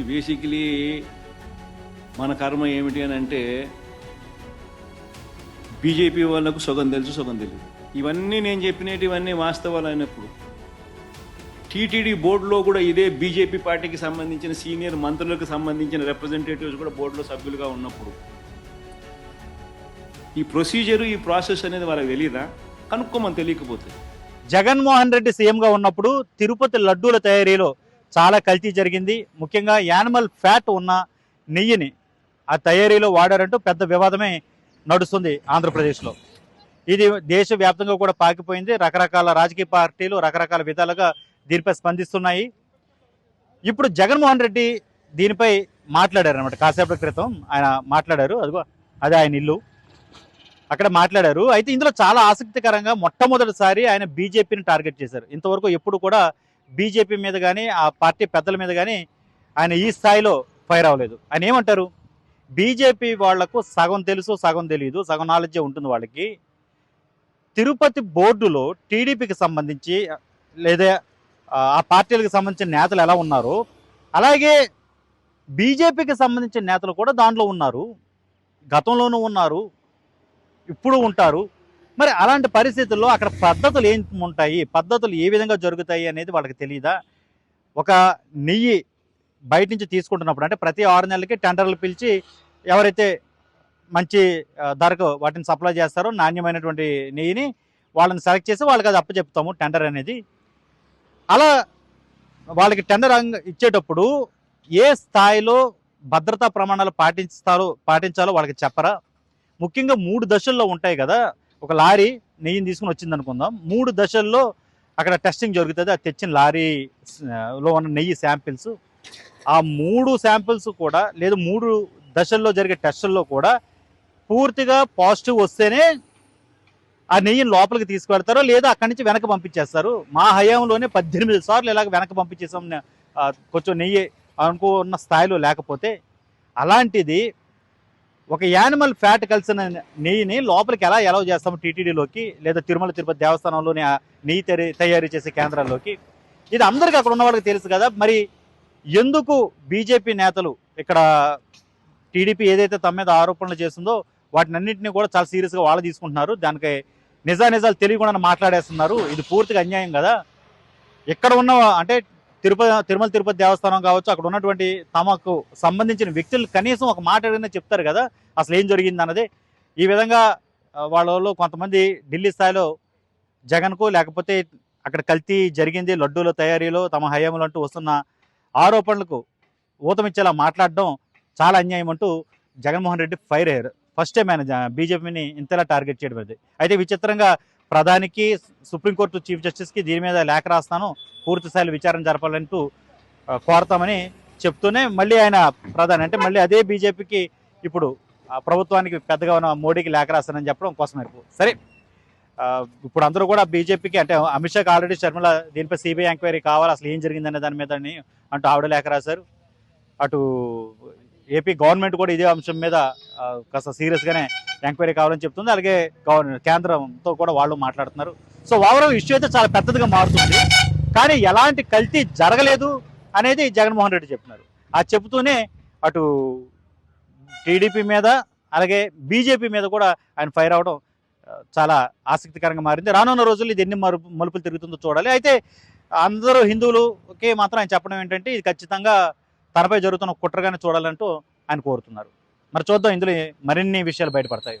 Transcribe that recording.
Basically మన కర్మ ఏమిటి అని అంటే బీజేపీ వాళ్ళకు సుగం తెలుసు సుగం తెలియదు. ఇవన్నీ నేను చెప్పినట్టు ఇవన్నీ వాస్తవాలు అయినప్పుడు టీటీడీ బోర్డులో కూడా ఇదే బీజేపీ పార్టీకి సంబంధించిన సీనియర్ మంత్రులకు సంబంధించిన రిప్రజెంటేటివ్స్ కూడా బోర్డులో సభ్యులుగా ఉన్నప్పుడు ఈ ప్రొసీజరు ఈ ప్రాసెస్ అనేది వాళ్ళకి తెలియదా కనుక్కోమని తెలియకపోతే. జగన్మోహన్ రెడ్డి సీఎంగా ఉన్నప్పుడు తిరుపతి లడ్డూల తయారీలో చాలా కల్తీ జరిగింది. ముఖ్యంగా యానిమల్ ఫ్యాట్ ఉన్న నెయ్యిని ఆ తయారీలో వాడారంటూ పెద్ద వివాదమే నడుస్తుంది ఆంధ్రప్రదేశ్లో. ఇది దేశవ్యాప్తంగా కూడా పాకిపోయింది. రకరకాల రాజకీయ పార్టీలు రకరకాల విధాలుగా దీనిపై స్పందిస్తున్నాయి. ఇప్పుడు జగన్మోహన్ రెడ్డి దీనిపై మాట్లాడారు అనమాట కాసేపటి క్రితం ఆయన మాట్లాడారు. అదిగో అదే ఆయన ఇల్లు. అక్కడ మాట్లాడారు. అయితే ఇందులో చాలా ఆసక్తికరంగా మొట్టమొదటిసారి ఆయన బీజేపీని టార్గెట్ చేశారు. ఇంతవరకు ఎప్పుడు కూడా బీజేపీ మీద కానీ ఆ పార్టీ పెద్దల మీద కానీ ఆయన ఈ స్థాయిలో ఫైర్ అవ్వలేదు. ఆయన ఏమంటారు? బీజేపీ వాళ్ళకు సగం తెలుసు సగం తెలియదు సగం నాలెడ్జే ఉంటుంది వాళ్ళకి. తిరుపతి బోర్డులో టీడీపీకి సంబంధించి లేదా ఆ పార్టీలకు సంబంధించిన నేతలు ఎలా ఉన్నారు అలాగే బీజేపీకి సంబంధించిన నేతలు కూడా దాంట్లో ఉన్నారు. గతంలోనూ ఉన్నారు. ఇప్పుడు ఉంటారు. మరి అలాంటి పరిస్థితుల్లో అక్కడ పద్ధతులు ఏం ఉంటాయి? పద్ధతులు ఏ విధంగా జరుగుతాయి అనేది వాళ్ళకి తెలియదా ఒక నెయ్యి బయట నుంచి తీసుకుంటున్నప్పుడు అంటే ప్రతి ఆరు నెలలకి టెండర్లు పిలిచి ఎవరైతే మంచి ధరకు వాటిని సప్లై చేస్తారో నాణ్యమైనటువంటి నెయ్యిని వాళ్ళని సెలెక్ట్ చేసి వాళ్ళకి అది అప్పచెప్తాము టెండర్ అనేది. అలా వాళ్ళకి టెండర్ అంగ- ఇచ్చేటప్పుడు ఏ స్థాయిలో భద్రతా ప్రమాణాలు పాటిస్తారో పాటించాలో వాళ్ళకి చెప్పరా? ముఖ్యంగా మూడు దశల్లో ఉంటాయి కదా. ఒక లారీ నెయ్యిని తీసుకుని వచ్చింది అనుకుందాం. మూడు దశల్లో అక్కడ టెస్టింగ్ జరుగుతుంది. అది తెచ్చిన లారీ లో ఉన్న నెయ్యి శాంపిల్స్ ఆ మూడు శాంపిల్స్ కూడా లేదా మూడు దశల్లో జరిగే టెస్టుల్లో కూడా పూర్తిగా పాజిటివ్ వస్తేనే ఆ నెయ్యిని లోపలికి తీసుకెళ్తారో లేదా అక్కడి నుంచి వెనక పంపించేస్తారు. మా హయాంలోనే పద్దెనిమిది సార్లు ఇలాగ వెనక పంపించేసాం. కొంచెం నెయ్యి అనుకున్న స్థాయిలో లేకపోతే అలాంటిది ఒక యానిమల్ ఫ్యాట్ కలిసిన నెయ్యిని లోపలికి ఎలా ఎలవ్ చేస్తాము టీటీడీలోకి లేదా తిరుమల తిరుపతి దేవస్థానంలోని నెయ్యి తయారు చేసే కేంద్రాల్లోకి? ఇది అందరికీ అక్కడ ఉన్న వాళ్ళకి తెలుసు కదా. మరి ఎందుకు బీజేపీ నేతలు ఇక్కడ టీడీపీ ఏదైతే తమ మీద ఆరోపణలు చేస్తుందో వాటిని అన్నింటినీ కూడా చాలా సీరియస్గా వాళ్ళు తీసుకుంటున్నారు. దానికి నిజా నిజాలు తెలియకుండా మాట్లాడేస్తున్నారు. ఇది పూర్తిగా అన్యాయం కదా. ఇక్కడ ఉన్న అంటే తిరుపతి తిరుమల తిరుపతి దేవస్థానం కావచ్చు అక్కడ ఉన్నటువంటి తమకు సంబంధించిన వ్యక్తులు కనీసం ఒక మాట ఏదైనా చెప్తారు కదా అసలు ఏం జరిగింది అన్నది ఈ విధంగా వాళ్ళు వాళ్ళలో కొంతమంది ఢిల్లీ స్థాయిలో జగన్కు లేకపోతే అక్కడ కల్తీ జరిగింది లడ్డూల తయారీలో తమ హయాంలో అంటూ వస్తున్న ఆరోపణలకు ఊతమిచ్చేలా మాట్లాడడం చాలా అన్యాయం అంటూ జగన్మోహన్ రెడ్డి ఫైర్ అయ్యారు. ఫస్ట్ టైం ఆయన బీజేపీని ఇంతలా టార్గెట్ చేయడం అయితే విచిత్రంగా ప్రధానికి సుప్రీంకోర్టు చీఫ్ జస్టిస్కి దీని మీద లేఖ రాస్తాను. పూర్తిస్థాయిలో విచారణ జరపాలంటూ కోరతామని చెప్తూనే మళ్ళీ ఆయన ప్రధాని అంటే మళ్ళీ అదే బీజేపీకి ఇప్పుడు ఆ, ప్రభుత్వానికి పెద్దగా ఉన్న మోడీకి లేఖ రాస్తానని చెప్పడం కోసం సరే ఇప్పుడు అందరూ కూడా బీజేపీకి అంటే అమిత్ షాకి ఆల్రెడీ షర్మిల దీనిపై సిబిఐ ఎంక్వైరీ కావాలి అసలు ఏం జరిగిందనే దాని మీద అంటూ ఆవిడ లేఖ రాశారు. అటు ఏపీ గవర్నమెంట్ కూడా ఇదే అంశం మీద కాస్త సీరియస్గానే ఎంక్వైరీ కావాలని చెప్తుంది. అలాగే కేంద్రంతో కూడా వాళ్ళు మాట్లాడుతున్నారు. సో ఓవరాల్ ఇష్యూ అయితే చాలా పెద్దదిగా మారుతుంది. కానీ ఎలాంటి కల్తీ జరగలేదు అనేది జగన్మోహన్ రెడ్డి చెప్తున్నారు. అది చెబుతూనే అటు టీడీపీ మీద అలాగే బీజేపీ మీద కూడా ఆయన ఫైర్ అవడం చాలా ఆసక్తికరంగా మారింది. రానున్న రోజుల్లో ఇది ఎన్ని మరుపు మలుపులు తిరుగుతుందో చూడాలి. అయితే అందరూ హిందువులకి మాత్రం ఆయన చెప్పడం ఏంటంటే ఇది ఖచ్చితంగా తనపై జరుగుతున్న కుట్రగానే చూడాలంటూ ఆయన కోరుతున్నారు. మరి చూద్దాం ఇందులో మరిన్ని విషయాలు బయటపడతాయి.